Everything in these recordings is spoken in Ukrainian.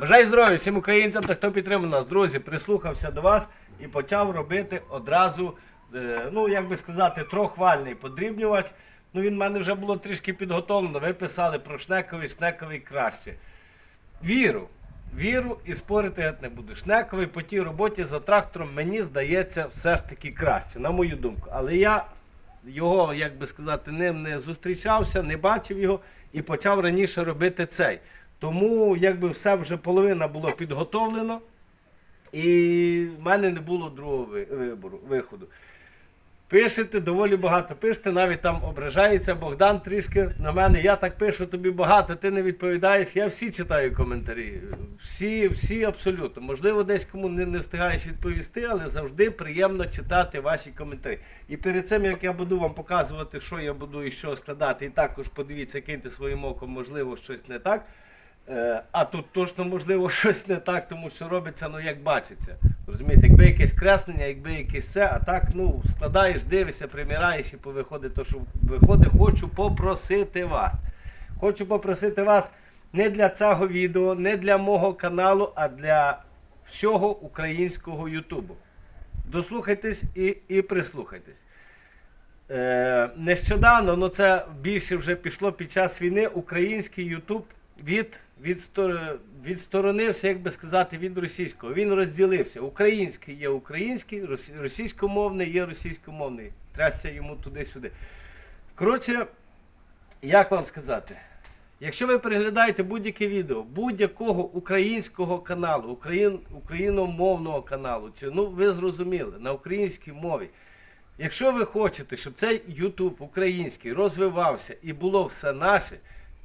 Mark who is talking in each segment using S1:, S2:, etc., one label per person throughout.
S1: Бажаю здоров'я всім українцям та хто підтримує нас, друзі, прислухався до вас і почав робити одразу, е, ну як би сказати, трохвальний подрібнювач. Ну він в мене вже було трішки підготовлено. Ви писали про шнековий, шнековий краще. Віру. Віру і спорити я не буду. Шнековий по тій роботі за трактором, мені здається, все ж таки краще, на мою думку. Але я його, як би сказати, ним не зустрічався, не бачив його і почав раніше робити цей. Тому якби все вже половина було підготовлено, і в мене не було другого вибору, виходу. Пишете доволі багато. Пишете, навіть там ображається Богдан трішки на мене. Я так пишу тобі багато, ти не відповідаєш. Я всі читаю коментарі. Всі, всі абсолютно. Можливо, десь кому не, не встигаєш відповісти, але завжди приємно читати ваші коментарі. І перед цим, як я буду вам показувати, що я буду і що складати, і також подивіться, киньте своїм оком, можливо, щось не так. Е, А тут точно можливо щось не так, тому що робиться, ну як бачиться. Розумієте, якби якесь креслення, якби якесь це, а так ну складаєш, дивишся, приміраєш і повиходить то, що виходить, хочу попросити вас. Хочу попросити вас не для цього відео, не для мого каналу, а для всього українського Ютубу. Дослухайтесь і, і прислухайтесь. Е, нещодавно, ну це більше вже пішло під час війни, український Ютуб від, відстор- відсторонився, як би сказати, від російського. Він розділився. Український є український, російськомовний є російськомовний. Трясся йому туди-сюди. Коротше, як вам сказати? Якщо ви переглядаєте будь-яке відео будь-якого українського каналу, україн, україномовного каналу, чи ну ви зрозуміли, на українській мові. Якщо ви хочете, щоб цей YouTube український розвивався і було все наше,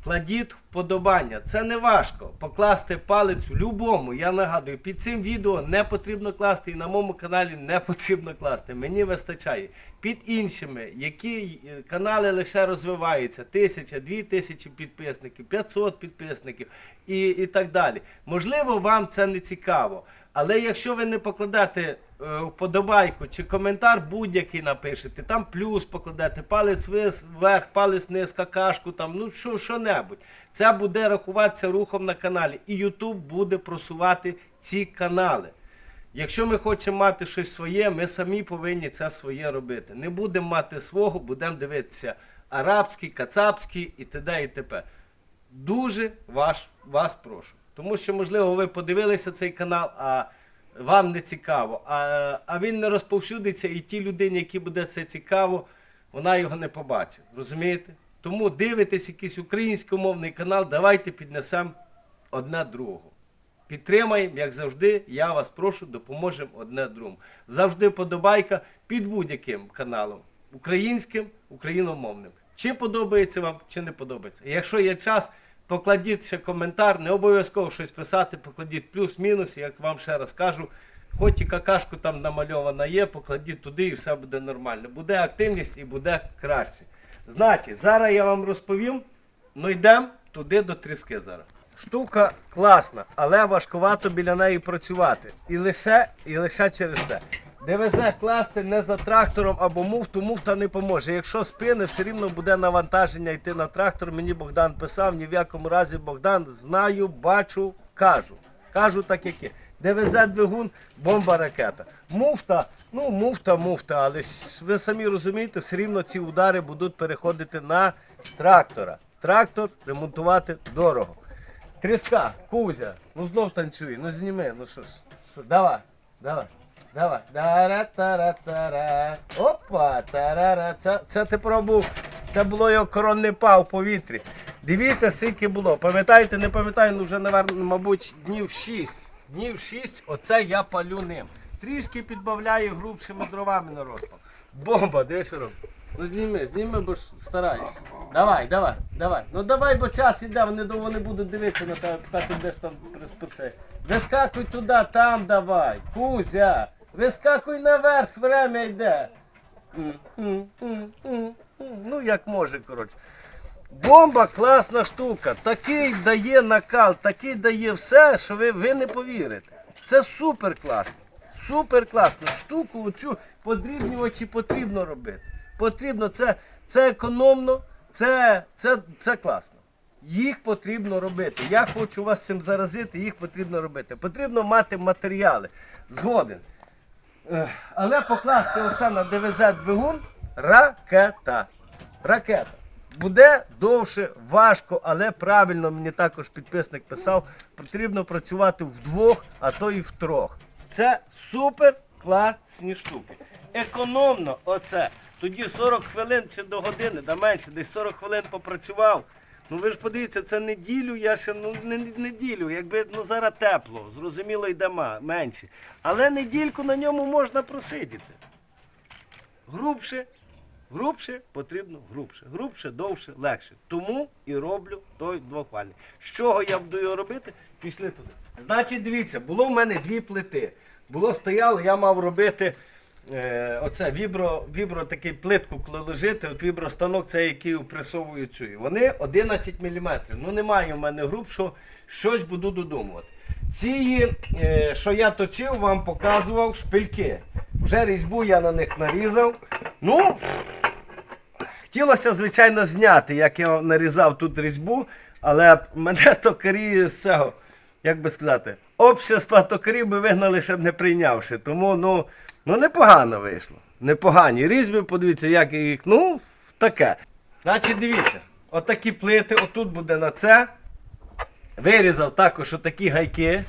S1: кладіть вподобання. Це не важко. Покласти палець любому. Я нагадую, під цим відео не потрібно класти і на моєму каналі не потрібно класти. Мені вистачає. Під іншими, які е, канали лише розвиваються, тисяча, дві тисячі підписників, 500 підписників і, і так далі. Можливо, вам це не цікаво. Але якщо ви не покладете е, вподобайку чи коментар будь-який напишете, там плюс покладете, палець вверх, палець вниз, какашку, там, ну що, що-небудь. Це буде рахуватися рухом на каналі. І YouTube буде просувати ці канали. Якщо ми хочемо мати щось своє, ми самі повинні це своє робити. Не будемо мати свого, будемо дивитися арабський, кацапський і т.д. і т.п. Дуже ваш, вас прошу. Тому що, можливо, ви подивилися цей канал, а вам не цікаво. А, а він не розповсюдиться, і тій людині, якій буде це цікаво, вона його не побачить. Розумієте? Тому дивитесь якийсь українськомовний канал, давайте піднесемо одне другого. Підтримаємо, як завжди, я вас прошу, допоможемо одне другому. Завжди подобайка під будь-яким каналом. Українським, україномовним. Чи подобається вам, чи не подобається. Якщо є час, покладіть ще коментар, не обов'язково щось писати, покладіть плюс-мінус, як вам ще раз кажу. Хоч і какашку там намальована є, покладіть туди і все буде нормально. Буде активність і буде краще. Значить, зараз я вам розповім, ну йдемо туди до тріски зараз. Штука класна, але важкувато біля неї працювати. І лише, і лише через це. ДВЗ класти не за трактором або муфту, муфта не поможе. Якщо спини, все рівно буде навантаження йти на трактор. Мені Богдан писав, ні в якому разі Богдан знаю, бачу, кажу. Кажу так, як є. ДВЗ двигун, бомба ракета. Муфта, ну муфта, муфта, але ви самі розумієте, все рівно ці удари будуть переходити на трактора. Трактор ремонтувати дорого. Тріска, Кузя, ну знов танцюй, ну зніми, ну що ж, давай, давай, давай. Дара-тара-тара. Опа, тарара. Це, це ти пробув, це було його коронний па в повітрі. Дивіться, скільки було. Пам'ятаєте, не пам'ятаю, ну вже, мабуть, днів 6. Днів 6, оце я палю ним. Трішки підбавляю грубшими дровами на розпал. Бомба, дивись, що робить. Ну зніми, зніми, бо ж стараюся. Давай, давай, давай. Ну давай, бо час іде, вони довго не будуть дивитися на тебе, питати, де ж там приспецей. Вискакуй туди, там давай. Кузя, вискакуй наверх, время йде. Ну як може, коротше. Бомба класна штука. Такий дає накал, такий дає все, що ви, ви не повірите. Це супер класно. Супер класно. Штуку оцю подрібнювачі потрібно робити. Потрібно, це, це економно, це, це, це класно. Їх потрібно робити. Я хочу вас цим заразити, їх потрібно робити. Потрібно мати матеріали. Згоден. Ех, Але покласти оце на ДВЗ двигун ракета. Ракета. Буде довше, важко, але правильно мені також підписник писав, потрібно працювати вдвох, а то і втрьох. Це супер класні штуки. Економно оце. Тоді 40 хвилин чи до години, да менше, десь 40 хвилин попрацював. Ну ви ж подивіться, це неділю, я ще ну не не- неділю, якби ну зараз тепло, зрозуміло йде менше. Але недільку на ньому можна просидіти. Грубше, грубше потрібно грубше. Грубше, довше, легше. Тому і роблю той двохвальний. З чого я буду його робити? Пішли туди. Значить, дивіться, було в мене дві плити. Було стояло, я мав робити е, оце вібро, вібро такий плитку, коли лежити, от вібростанок, це який упресовують цю. Вони 11 мм. Ну немає в мене груб, що щось буду додумувати. Ці, е, що я точив, вам показував шпильки. Вже різьбу я на них нарізав. Ну, Хотілося, звичайно, зняти, як я нарізав тут різьбу, але мене токарі з цього, як би сказати, общества токарів би вигнали, щоб не прийнявши. Тому ну, ну непогано вийшло. Непогані різьби, подивіться, як їх, ну, таке. Значить, дивіться, отакі плити, отут буде на це. Вирізав також отакі гайки.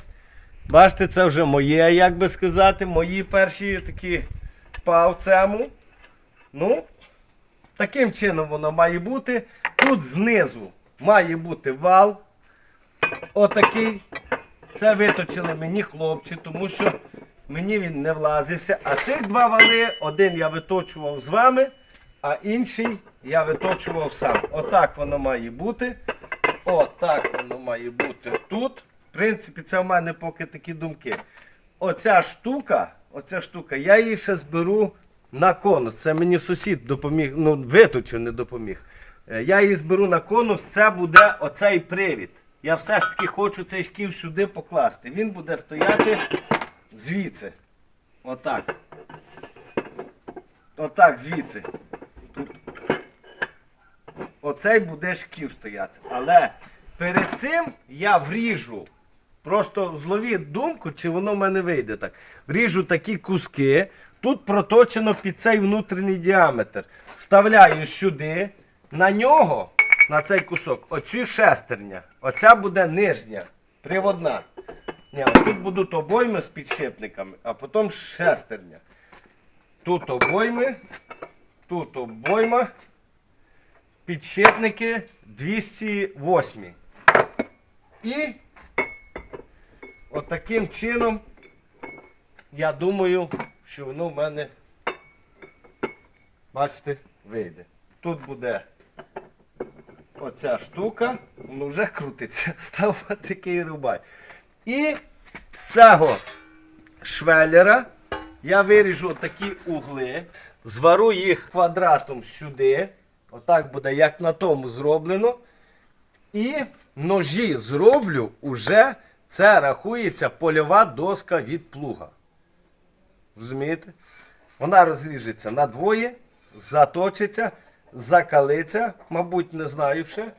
S1: Бачите, це вже моє, як би сказати, мої перші такі па в цьому. Ну, Таким чином воно має бути. Тут знизу має бути вал. Отакий. Це виточили мені хлопці, тому що мені він не влазився. А цих два вали, один я виточував з вами, а інший я виточував сам. Отак воно має бути. Отак воно має бути тут. В принципі, це в мене поки такі думки. Оця штука, оця штука, я її ще зберу на конус. Це мені сусід допоміг, ну, виточив, не допоміг. Е, Я її зберу на конус, це буде оцей привід. Я все ж таки хочу цей шків сюди покласти. Він буде стояти звідси. Отак. Отак, звідси. Тут. Оцей буде шків стояти. Але перед цим я вріжу. Просто зловіть думку, чи воно в мене вийде так. Вріжу такі куски. Тут проточено під цей внутрішній діаметр. Вставляю сюди. На нього, на цей кусок, оцю шестерня. Оця буде нижня, приводна. Ні, тут будуть обойми з підшипниками, а потім шестерня. Тут обойми, тут обойма. Підшипники 208. І отаким чином, я думаю, що воно в мене, бачите, вийде. Тут буде оця штука, воно вже крутиться, став такий рубай. І з цього швеллера я виріжу такі угли, звару їх квадратом сюди. Отак буде, як на тому зроблено. І ножі зроблю уже, це рахується польова доска від плуга. Розумієте? Вона розріжеться на двоє, заточиться, закалиться, мабуть, не знаю ще.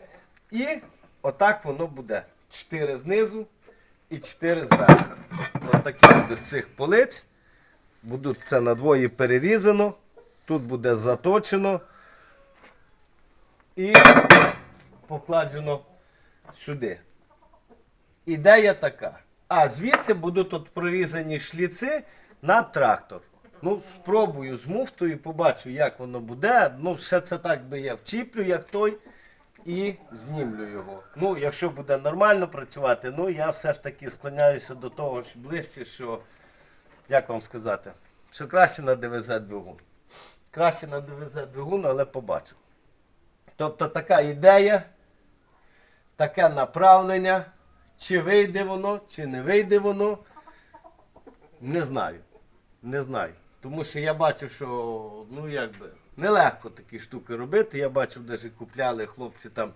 S1: І отак воно буде. Чотири знизу і чотири зверху. Отакі буде з цих полиць. Будуть це на двоє перерізано. Тут буде заточено і покладено сюди. Ідея така. А звідси будуть тут прорізані шліци на трактор. Ну, спробую з муфтою, побачу, як воно буде. Ну, все це так би я вчіплю, як той, і знімлю його. Ну, якщо буде нормально працювати, ну я все ж таки склоняюся до того що ближче, що, як вам сказати, що краще на ДВЗ двигун. Краще на ДВЗ двигун, але побачу. Тобто така ідея, таке направлення. Чи вийде воно, чи не вийде воно, не знаю. Не знаю. Тому що я бачу, що ну якби нелегко такі штуки робити. Я бачив, навіть купляли хлопці там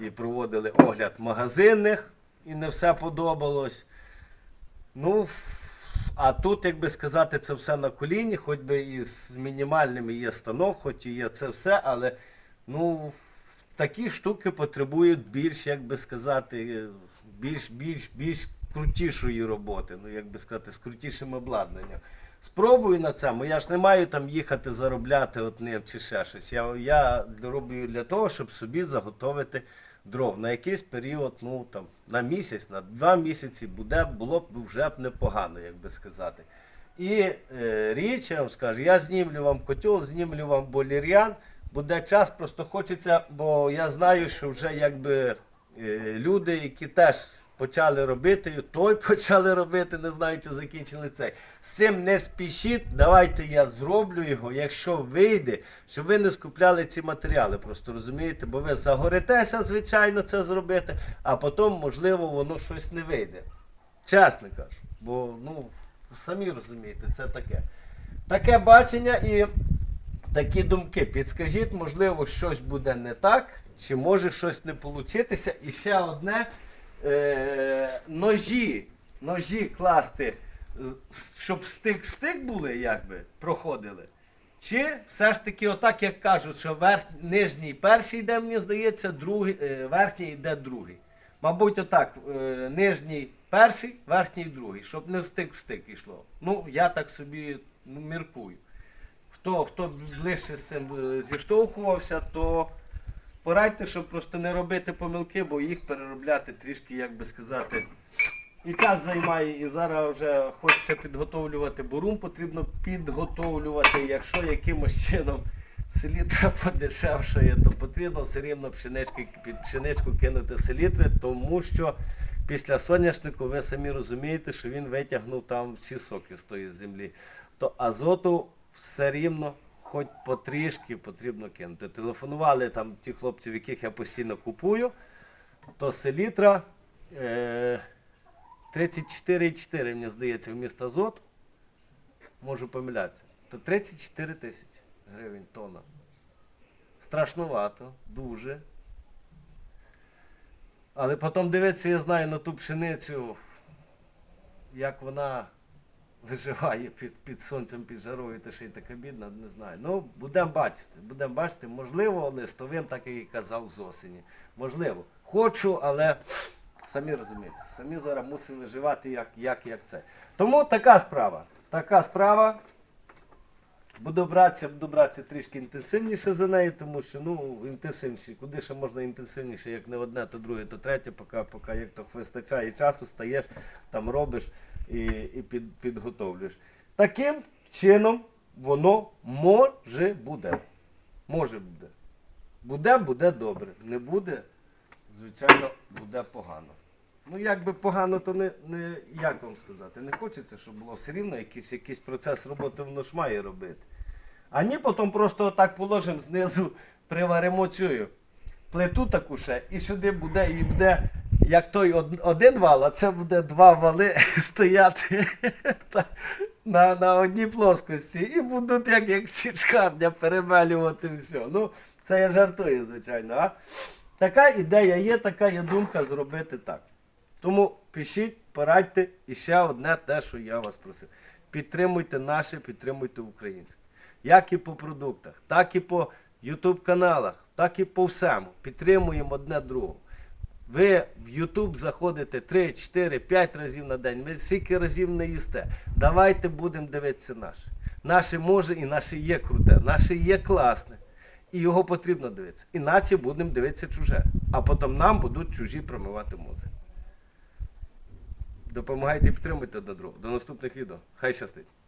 S1: і проводили огляд магазинних, і не все подобалось. Ну, а тут, як би сказати, це все на коліні, хоч би і з мінімальними є станок, хоч і є це все, але ну, такі штуки потребують більш, як би сказати, більш, більш, більш крутішої роботи, ну як би сказати, з крутішим обладнанням. Спробую на цьому. Я ж не маю там їхати заробляти одним чи ще щось. Я, я роблю для того, щоб собі заготовити дров на якийсь період, ну там на місяць, на два місяці буде, було б вже б непогано, як би сказати. І е, річ, я вам скажу, я знімлю вам котел, знімлю вам болір'ян. Буде час, просто хочеться, бо я знаю, що вже якби е, люди, які теж почали робити, той почали робити, не знаю, чи закінчили цей. З цим не спішіть, давайте я зроблю його, якщо вийде, щоб ви не скупляли ці матеріали, просто розумієте, бо ви загоритеся, звичайно, це зробити, а потім, можливо, воно щось не вийде. Чесно кажу. Бо, ну, самі розумієте, це таке. Таке бачення і такі думки. Підскажіть, можливо, щось буде не так, чи може щось не получитися. І ще одне е- ножі. Ножі класти, щоб стик-стик були, якби, проходили. Чи все ж таки, отак, як кажуть, що верх, нижній перший йде, мені здається, другий, е, верхній йде другий. Мабуть, отак, е, нижній перший, верхній другий, щоб не в стик в стик йшло. Ну, я так собі ну, міркую. Хто, хто ближче з цим е, зіштовхувався, то порадьте, щоб просто не робити помилки, бо їх переробляти трішки, як би сказати, і час займає, і зараз вже хочеться підготовлювати бурум, потрібно підготовлювати. Якщо якимось чином селітра подешевшає, то потрібно все рівно пшенички, пшеничку кинути селітри, тому що після соняшнику ви самі розумієте, що він витягнув там всі соки з тої землі. То азоту все рівно. Хоч потрішки потрібно кинути. Телефонували там ті хлопці, в яких я постійно купую, то селітра е, 34,4, мені здається, в міст Азот. Можу помилятися. То 34 тисячі гривень тонна. Страшнувато, дуже. Але потім дивитися, я знаю на ту пшеницю, як вона виживає під, під сонцем, під жарою, та ще й така бідна, не знаю. Ну, будемо бачити. Будемо бачити, можливо, листовим, так і казав з осені. Можливо. Хочу, але самі розумієте, самі зараз мусили виживати, як, як, як це. Тому така справа. Така справа. Буду братися, буду братися трішки інтенсивніше за нею, тому що ну, інтенсивніше, куди ще можна інтенсивніше, як не одне, то друге, то третє, поки, поки як то вистачає часу, стаєш, там робиш і, і під, підготовлюєш. Таким чином воно може буде. Може буде. Буде, буде добре. Не буде, звичайно, буде погано. Ну, як би погано, то не, не як вам сказати, не хочеться, щоб було все рівно якийсь, якийсь процес роботи воно ж має робити. А ні, потім просто отак положимо знизу, приваримо цю плиту таку ще, і сюди буде, і буде, як той од- один вал, а це буде два вали стояти на, на одній плоскості. І будуть як, як січкарня перемелювати все. Ну, це я жартую, звичайно. А? Така ідея є, така є думка зробити так. Тому пишіть, порадьте і ще одне те, що я вас просив. Підтримуйте наше, підтримуйте українське. Як і по продуктах, так і по YouTube каналах, так і по всьому. Підтримуємо одне другого. Ви в YouTube заходите 3, 4, 5 разів на день. Ви скільки разів не їсте. Давайте будемо дивитися наше. Наше може і наше є круте, наше є класне. І його потрібно дивитися. Іначе будемо дивитися чуже. А потім нам будуть чужі промивати мозок. Допомагайте і підтримуйте до другого. До наступних відео. Хай щастить!